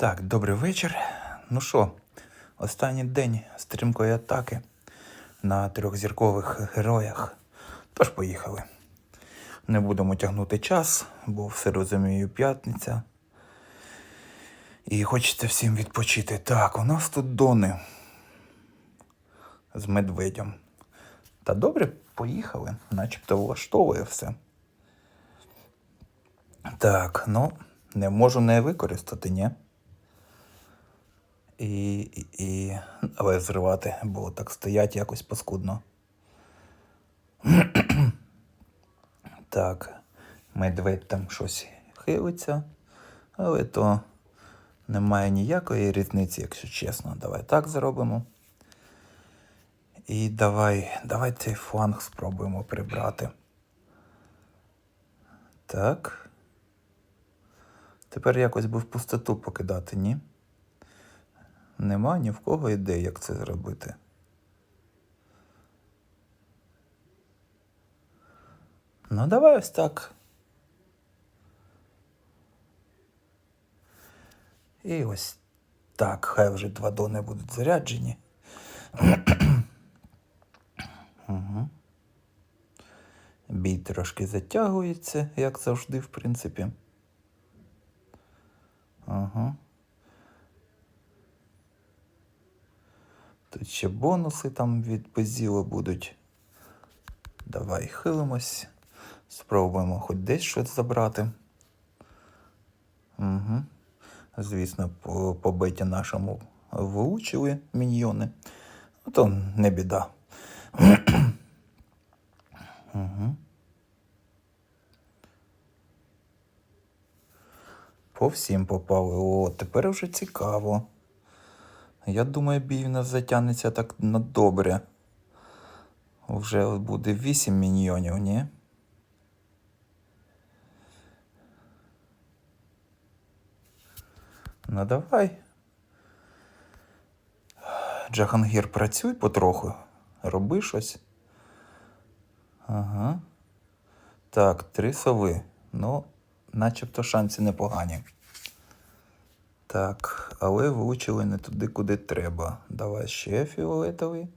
Так, добрий вечір. Ну що, останній день стрімкої атаки на трьохзіркових героях. Тож поїхали. Не будемо тягнути час, бо все розумію, п'ятниця. І хочеться всім відпочити. Так, у нас тут дони з медведем. Та добре, поїхали, начебто влаштовує все. Так, ну, не можу не використати, ні? І, і, і... Але зривати, бо так стоять якось паскудно. так, медведь там щось хилиться, але то немає ніякої різниці, якщо чесно. Давай так зробимо. І давай, давай цей фланг спробуємо прибрати. Так. Тепер якось би в пустоту покидати, ні? Нема ні в кого ідей, як це зробити. Ну, давай ось так. І ось так, хай вже два дони будуть заряджені. угу. Бій трошки затягується, як завжди, в принципі. Ага. Тут ще бонуси там від Безіла будуть. Давай хилимось. Спробуємо хоч десь щось забрати. Угу. Звісно, по, по нашому вилучили міньйони. Ну, то не біда. угу. По всім попали. О, тепер вже цікаво. Я думаю, бій в нас затягнеться так на добре. Вже буде 8 міньйонів, ні? Ну давай. Джахангір, працюй потроху. Роби щось. Ага. Так, три сови. Ну, начебто шанси непогані. Так, але влучили не туди, куди треба. Давай ще фіолетовий.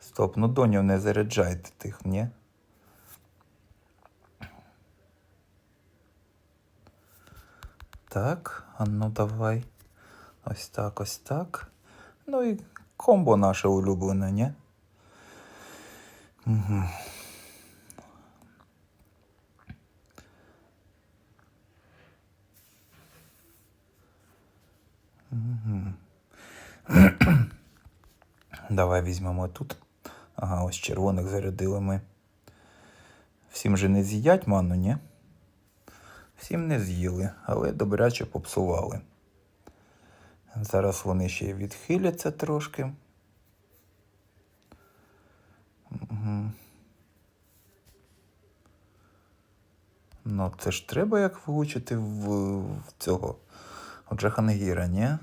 Стоп, ну доню не заряджайте тих, ні? Так, а ну давай. Ось так, ось так. Ну і комбо наше улюблене, ні? Угу. Давай візьмемо тут. Ага, ось червоних зарядили ми. Всім же не з'їдять ману, ні? Всім не з'їли, але добряче попсували. Зараз вони ще й відхиляться трошки. Угу. Ну, це ж треба як влучити в, в цього у Джахангіра, ні?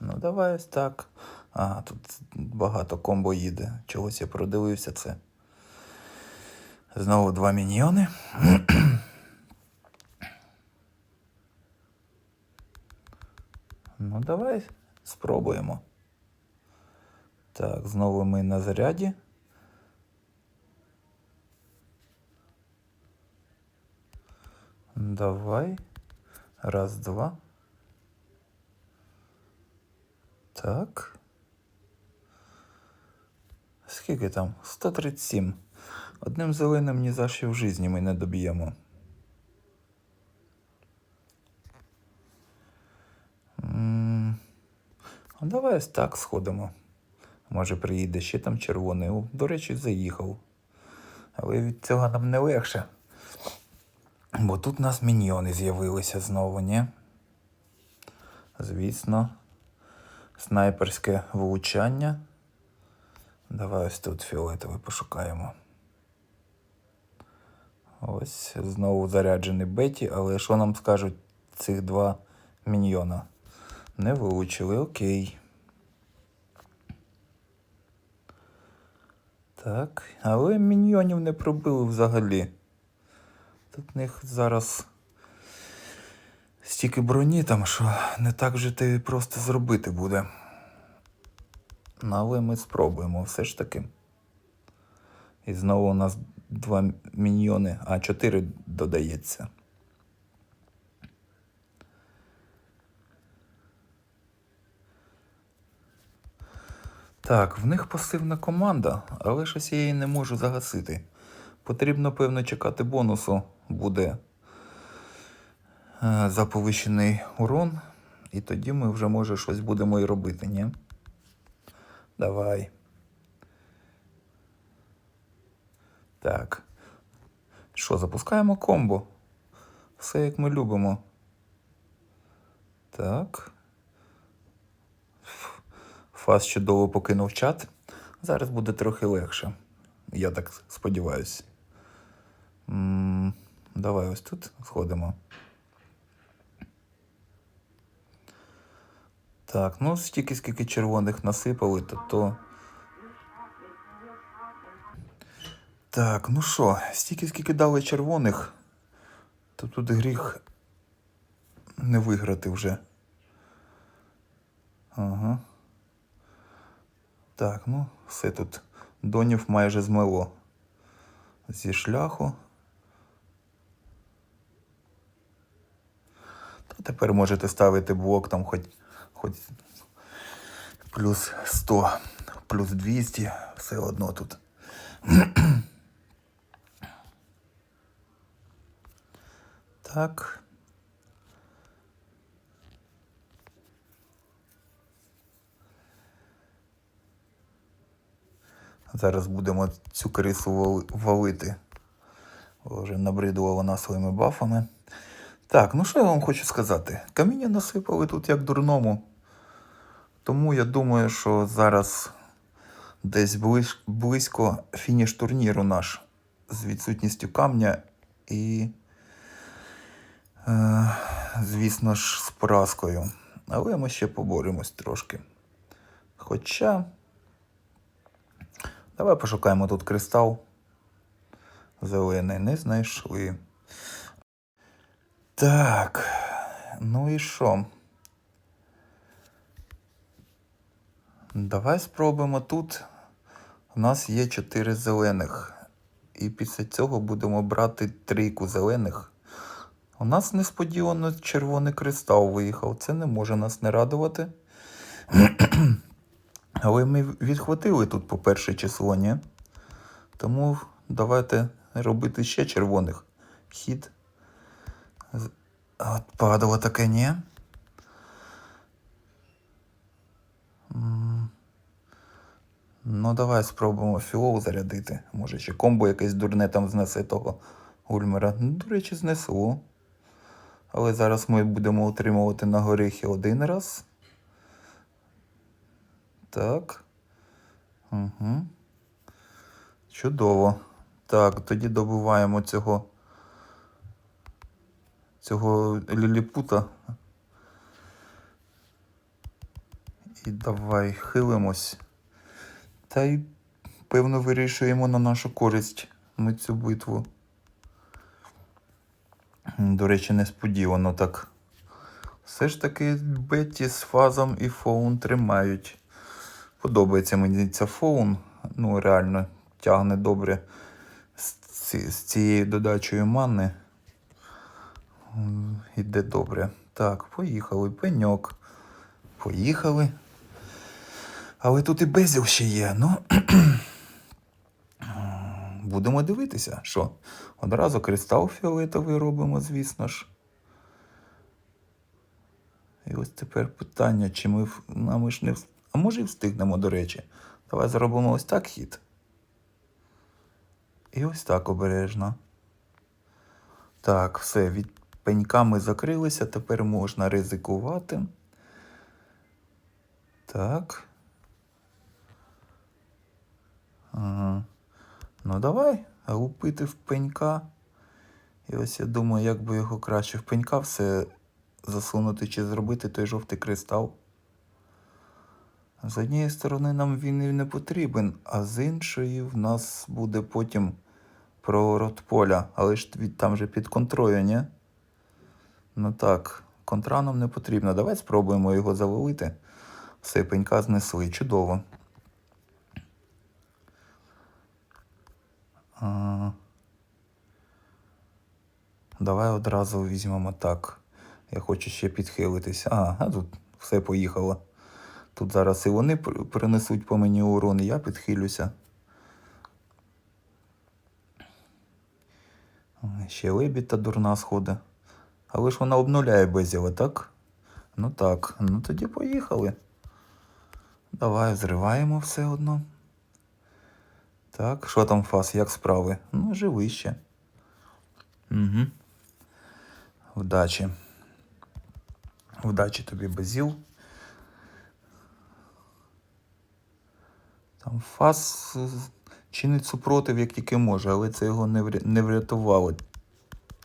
Ну, давай ось так. А, тут багато комбо їде. Чогось я продивився це. Знову два міньйони. ну, давай спробуємо. Так, знову ми на заряді. Давай. Раз, два. Так. Скільки там? 137. Одним зеленим ні за що в житті ми не доб'ємо. А давай ось так сходимо. Може приїде ще там червоний. До речі, заїхав. Але від цього нам не легше. Бо тут у нас міньйони з'явилися знову, ні? Звісно. Снайперське влучання. Давай ось тут фіолетовий пошукаємо. Ось знову заряджений Беті, але що нам скажуть цих два міньйона? Не вилучили, окей. Так, але міньйонів не пробили взагалі. Тут в них зараз стільки броні там, що не так же ти просто зробити буде. Ну, але ми спробуємо все ж таки. І знову у нас два міньйони, а чотири додається. Так, в них пасивна команда, але щось я її не можу загасити. Потрібно, певно, чекати бонусу буде е, за повищений урон, і тоді ми вже, може, щось будемо і робити, ні? Давай. Так. Що, запускаємо комбо? Все як ми любимо. Так. Фас чудово покинув чат. Зараз буде трохи легше. Я так сподіваюся. давай ось тут сходимо. Так, ну стільки, скільки червоних насипали, то то. Так, ну що, стільки, скільки дали червоних, то тут гріх не виграти вже. Ага. Так, ну, все тут. Донів майже змило зі шляху. Та тепер можете ставити блок там хоч, хоч плюс 100, плюс 200, все одно тут. Так. Зараз будемо цю крису валити. Вже набридла вона своїми бафами. Так, ну що я вам хочу сказати? Каміння насипали тут як дурному. Тому я думаю, що зараз десь близько фініш турніру наш з відсутністю камня і, е, звісно ж, з поразкою. Але ми ще поборемось трошки. Хоча. Давай пошукаємо тут кристал. Зелений, не знайшли. Так. Ну і що? Давай спробуємо тут. У нас є чотири зелених. І після цього будемо брати трійку зелених. У нас несподівано червоний кристал виїхав. Це не може нас не радувати. Але ми відхватили тут по перше число, ні? Тому давайте робити ще червоних. Хід. От падало таке, ні? Ну, давай спробуємо філоу зарядити. Може, ще комбо якесь дурне там знесе того Ульмера. Ну, до речі, знесло. Але зараз ми будемо отримувати на горіхи один раз. Так. Угу. Чудово. Так, тоді добуваємо цього. Цього ліліпута. І давай хилимось. Та й певно вирішуємо на нашу користь ми цю битву. До речі, несподівано так. Все ж таки Бетті з фазом і фоун тримають. Подобається мені ця фоун. Ну, реально тягне добре з, ці, з цією додачею мани. Іде добре. Так, поїхали. Пеньок. Поїхали. Але тут і безіл ще є. Ну. Будемо дивитися, що. Одразу кристал фіолетовий робимо, звісно ж. І ось тепер питання, чи ми, ми ж не вс- А може і встигнемо, до речі. Давай зробимо ось так хід. І ось так обережно. Так, все, від пенька ми закрилися, тепер можна ризикувати. Так. Ага. Ну давай, лупити в пенька. І ось я думаю, як би його краще в пенька все засунути чи зробити той жовтий кристал. З однієї сторони нам він і не потрібен, а з іншої в нас буде потім проворот поля. Але ж там же під контролю, ні? Ну так, контраном не потрібно. Давай спробуємо його завалити. Все, пенька знесли. Чудово. Давай одразу візьмемо так. Я хочу ще підхилитись. А, а тут все поїхало. Тут зараз і вони принесуть по мені урон, і я підхилюся. Ще лебідь дурна сходи. Але ж вона обнуляє безіла, так? Ну так, ну тоді поїхали. Давай зриваємо все одно. Так, що там фас, як справи? Ну, живий ще. Угу. Вдачі. Вдачі тобі безіл. Там фас чинить супротив, як тільки може, але це його не, врятувало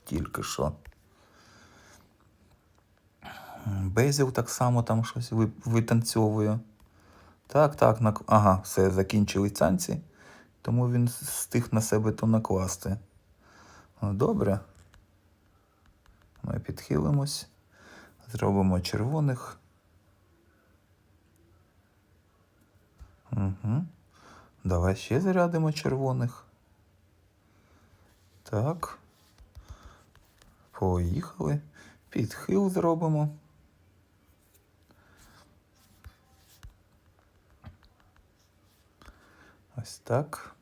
тільки що. Безіл так само там щось витанцьовує. Так, так, нак... ага, все, закінчили танці, тому він встиг на себе то накласти. Ну, добре. Ми підхилимось, зробимо червоних. Угу. Давай ще зарядимо червоних. Так. Поїхали. Підхил зробимо. Ось так.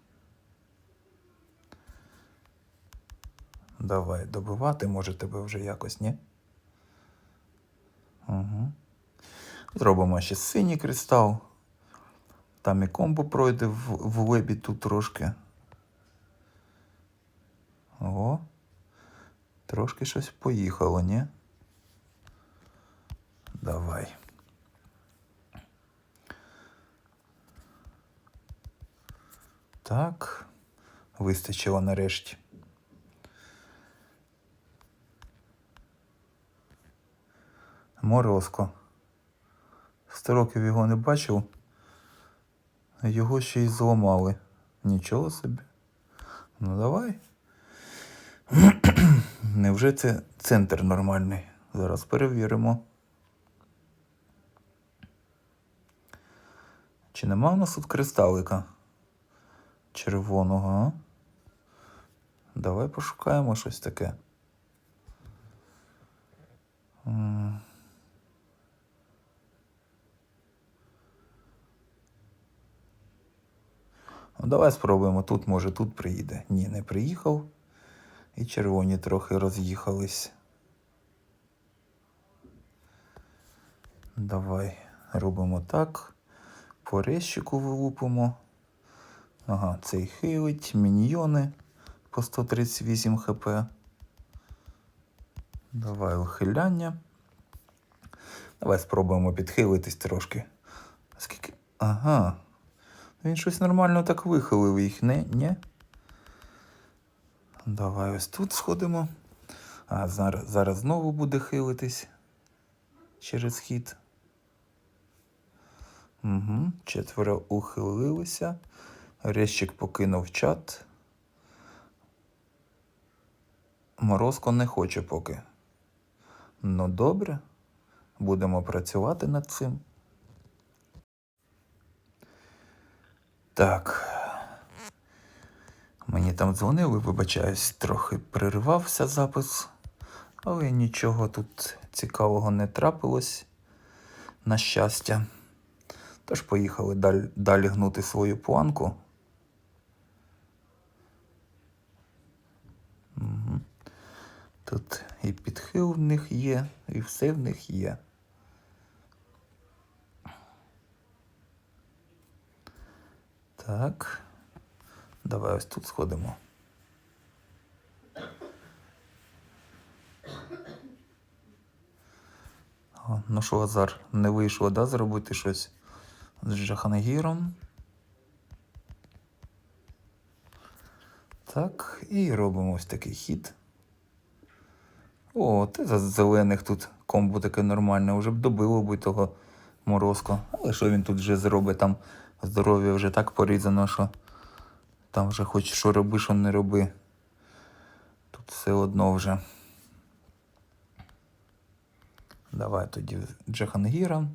Давай добивати, може тебе вже якось, ні? Угу. Зробимо ще синій кристал. Там і комбо пройде в, в лебі тут трошки. О. Трошки щось поїхало, ні? Давай. Так. Вистачило нарешті. Морозко. Сто років його не бачив. Його ще й зламали. Нічого собі. Ну давай. Невже це центр нормальний? Зараз перевіримо. Чи нема у нас тут кристалика червоного, а? Давай пошукаємо щось таке. М. Ну, давай спробуємо. Тут, може, тут приїде. Ні, не приїхав. І червоні трохи роз'їхались. Давай робимо так. По резчику вилупимо. Ага, цей хилить, міньйони по 138 хп. Давай ухиляння. Давай спробуємо підхилитись трошки. Скільки. Ага. Він щось нормально так вихилив їх, не? Ні? Давай ось тут сходимо. А зараз, зараз знову буде хилитись через хід. Угу. Четверо ухилилися. Резчик покинув чат. Морозко не хоче поки. Ну добре. Будемо працювати над цим. Так. Мені там дзвонили, вибачаюсь, трохи переривався запис, але нічого тут цікавого не трапилось, на щастя. Тож поїхали далі, далі гнути свою планку. Угу. Тут і підхил в них є, і все в них є. Так. Давай ось тут сходимо. О, ну що, Азар, не вийшло, да, зробити щось з Джахангіром. Так, і робимо ось такий хід. О, ти за зелених тут комбо таке нормальне, вже б добило би того морозко. Але що він тут вже зробить? Там здоров'я вже так порізано, що там вже хоч що роби, що не роби. Тут все одно вже. Давай тоді Джахангіра.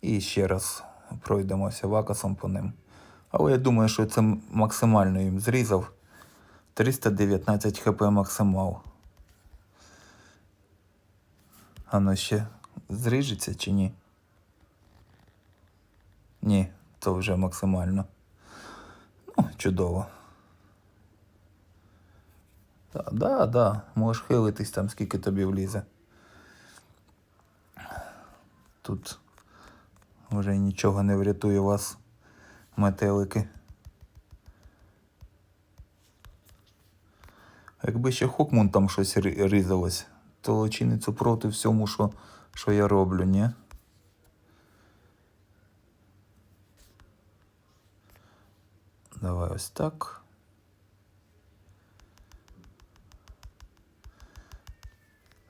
І ще раз пройдемося вакасом по ним. Але я думаю, що це максимально їм зрізав. 319 хп максимал. А ну ще зріжеться чи ні? Ні, це вже максимально. Ну, чудово. Да, да, да, можеш хилитись там, скільки тобі влізе. Тут вже нічого не врятує вас, метелики. Якби ще Хокмун там щось різалось, то чиниться проти всьому, що, що я роблю, ні? Давай ось так.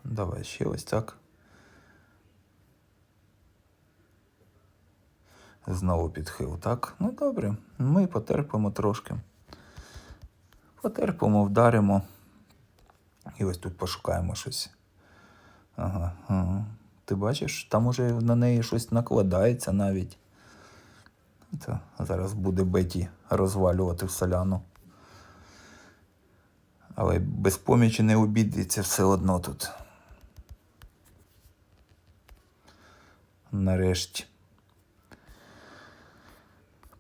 Давай ще ось так. Знову підхил, так? Ну добре, ми потерпимо трошки. Потерпимо, вдаримо. І ось тут пошукаємо щось. Ага, ага. Ти бачиш, там уже на неї щось накладається навіть. Та зараз буде Беті розвалювати в соляну. Але без помічі не обійдеться все одно тут. Нарешті.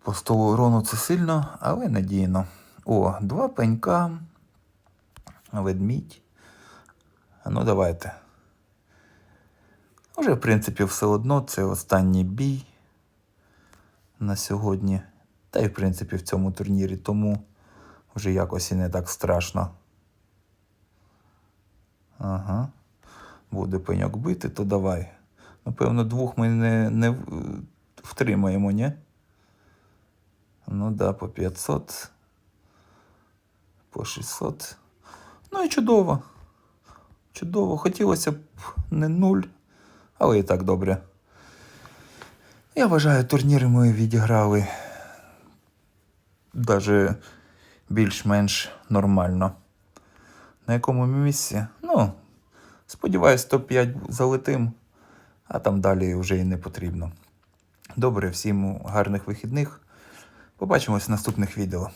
По столу урону це сильно, але надійно. О, два пенька. Ведмідь. Ну, давайте. Уже, в принципі, все одно це останній бій на сьогодні. Та й, в принципі, в цьому турнірі, тому вже якось і не так страшно. Ага. Буде пеньок бити, то давай. Напевно, двох ми не, не втримаємо, ні? Ну да, по 500. По 600. Ну і чудово. Чудово. Хотілося б не нуль, але і так добре. Я вважаю, турніри ми відіграли даже більш-менш нормально. На якому місці? Ну, сподіваюсь, топ-5 залетим, а там далі вже і не потрібно. Добре, всім гарних вихідних. Побачимось в наступних відео.